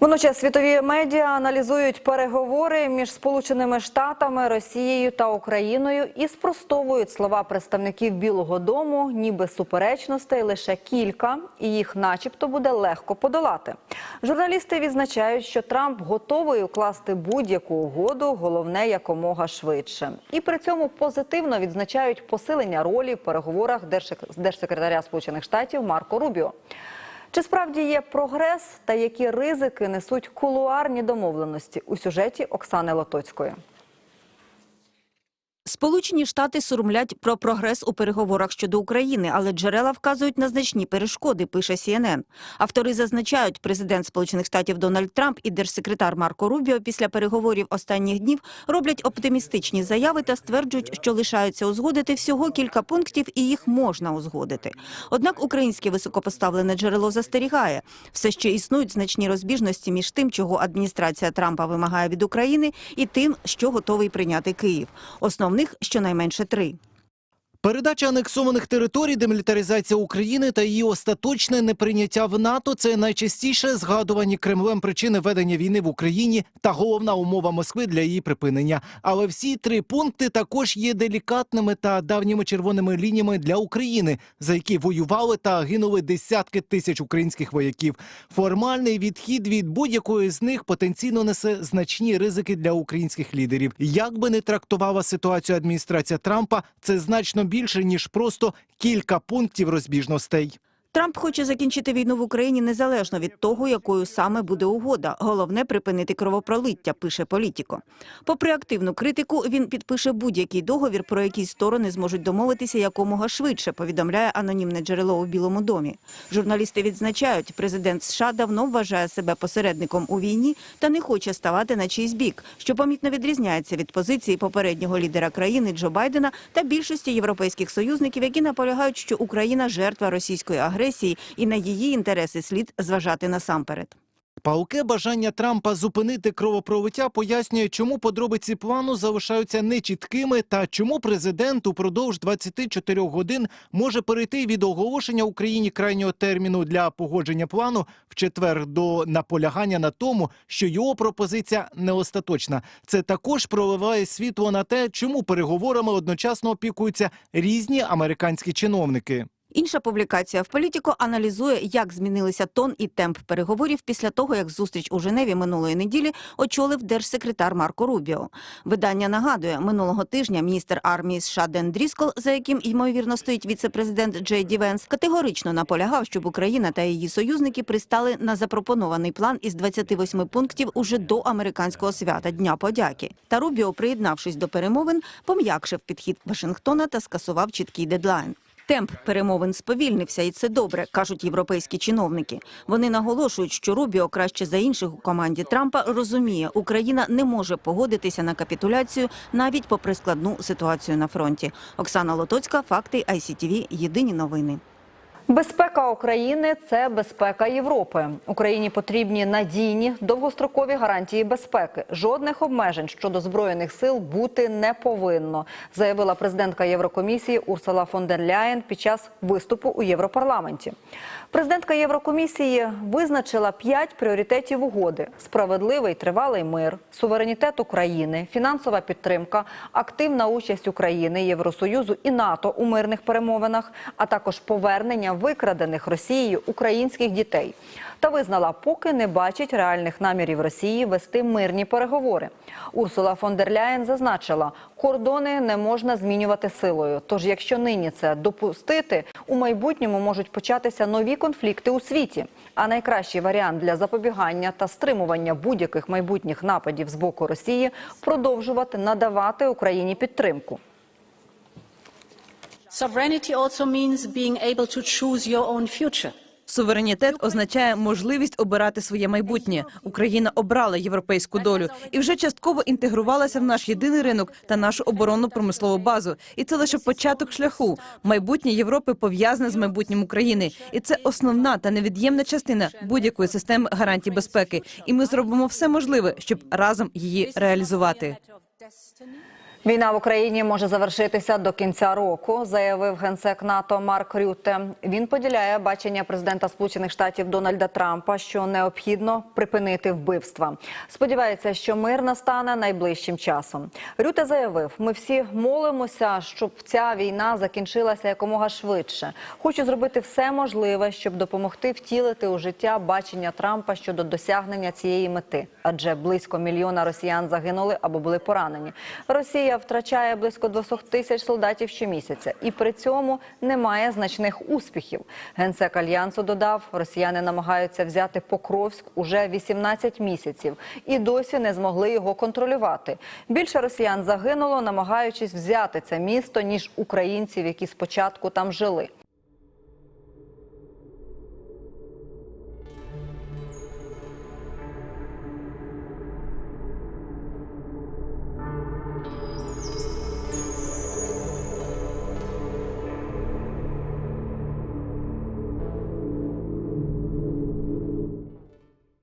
Водночас світові медіа аналізують переговори між Сполученими Штатами, Росією та Україною і спростовують слова представників Білого Дому, ніби суперечностей лише кілька, і їх, начебто, буде легко подолати. Журналісти відзначають, що Трамп готовий укласти будь-яку угоду, головне якомога швидше. І при цьому позитивно відзначають посилення ролі в переговорах держсек- держсекретаря Сполучених Штатів Марко Рубіо. Чи справді є прогрес та які ризики несуть кулуарні домовленості у сюжеті Оксани Лотоцької? Сполучені Штати сурмлять про прогрес у переговорах щодо України, але джерела вказують на значні перешкоди, пише CNN. Автори зазначають, президент Сполучених Штатів Дональд Трамп і держсекретар Марко Рубіо після переговорів останніх днів роблять оптимістичні заяви та стверджують, що лишаються узгодити всього кілька пунктів, і їх можна узгодити. Однак українське високопоставлене джерело застерігає, все ще існують значні розбіжності між тим, чого адміністрація Трампа вимагає від України, і тим, що готовий прийняти Київ. Основних щонайменше три. Передача анексованих територій, демілітаризація України та її остаточне неприйняття в НАТО це найчастіше згадувані Кремлем причини ведення війни в Україні та головна умова Москви для її припинення. Але всі три пункти також є делікатними та давніми червоними лініями для України, за які воювали та гинули десятки тисяч українських вояків. Формальний відхід від будь-якої з них потенційно несе значні ризики для українських лідерів. Як би не трактувала ситуацію адміністрація Трампа, це значно більше ніж просто кілька пунктів розбіжностей. Трамп хоче закінчити війну в Україні незалежно від того, якою саме буде угода. Головне припинити кровопролиття, пише політіко. Попри активну критику, він підпише будь-який договір, про який сторони зможуть домовитися якомога швидше. Повідомляє анонімне джерело у Білому домі. Журналісти відзначають, президент США давно вважає себе посередником у війні та не хоче ставати на чийсь бік, що помітно відрізняється від позиції попереднього лідера країни Джо Байдена та більшості європейських союзників, які наполягають, що Україна жертва російської агресії і на її інтереси слід зважати насамперед. Палке бажання Трампа зупинити кровопролиття пояснює, чому подробиці плану залишаються нечіткими та чому президент упродовж 24 годин може перейти від оголошення Україні крайнього терміну для погодження плану в четвер до наполягання на тому, що його пропозиція не остаточна. Це також проливає світло на те, чому переговорами одночасно опікуються різні американські чиновники. Інша публікація в політико аналізує, як змінилися тон і темп переговорів після того, як зустріч у Женеві минулої неділі очолив держсекретар Марко Рубіо. Видання нагадує, минулого тижня міністр армії США Ден Дріскол, за яким ймовірно стоїть віце-президент Джей Ді Венс, категорично наполягав, щоб Україна та її союзники пристали на запропонований план із 28 пунктів уже до американського свята Дня подяки. Та Рубіо, приєднавшись до перемовин, пом'якшив підхід Вашингтона та скасував чіткий дедлайн. Темп перемовин сповільнився, і це добре, кажуть європейські чиновники. Вони наголошують, що Рубіо краще за інших у команді Трампа розуміє, Україна не може погодитися на капітуляцію навіть попри складну ситуацію на фронті. Оксана Лотоцька, факти ICTV, Єдині новини. Безпека України це безпека Європи. Україні потрібні надійні довгострокові гарантії безпеки. Жодних обмежень щодо збройних сил бути не повинно, заявила президентка Єврокомісії Урсула фон дер Ляєн під час виступу у Європарламенті. Президентка Єврокомісії визначила п'ять пріоритетів угоди: справедливий тривалий мир, суверенітет України, фінансова підтримка, активна участь України, Євросоюзу і НАТО у мирних перемовинах, а також повернення викрадених Росією українських дітей. Та визнала, поки не бачить реальних намірів Росії вести мирні переговори. Урсула фон дер Ляєн зазначила, кордони не можна змінювати силою. Тож, якщо нині це допустити, у майбутньому можуть початися нові конфлікти у світі. А найкращий варіант для запобігання та стримування будь-яких майбутніх нападів з боку Росії продовжувати надавати Україні підтримку. Sovereignty also means being able to choose your own future. Суверенітет означає можливість обирати своє майбутнє. Україна обрала європейську долю і вже частково інтегрувалася в наш єдиний ринок та нашу оборонну промислову базу. І це лише початок шляху. Майбутнє Європи пов'язане з майбутнім України, і це основна та невід'ємна частина будь-якої системи гарантій безпеки. І ми зробимо все можливе, щоб разом її реалізувати. Війна в Україні може завершитися до кінця року, заявив генсек НАТО Марк Рютте. Він поділяє бачення президента Сполучених Штатів Дональда Трампа, що необхідно припинити вбивства. Сподівається, що мир настане найближчим часом. Рюте заявив: ми всі молимося, щоб ця війна закінчилася якомога швидше. Хочу зробити все можливе, щоб допомогти втілити у життя бачення Трампа щодо досягнення цієї мети, адже близько мільйона росіян загинули або були поранені. Росія втрачає близько 200 тисяч солдатів щомісяця, і при цьому немає значних успіхів. Генсек альянсу додав, росіяни намагаються взяти Покровськ уже 18 місяців і досі не змогли його контролювати. Більше росіян загинуло, намагаючись взяти це місто, ніж українців, які спочатку там жили.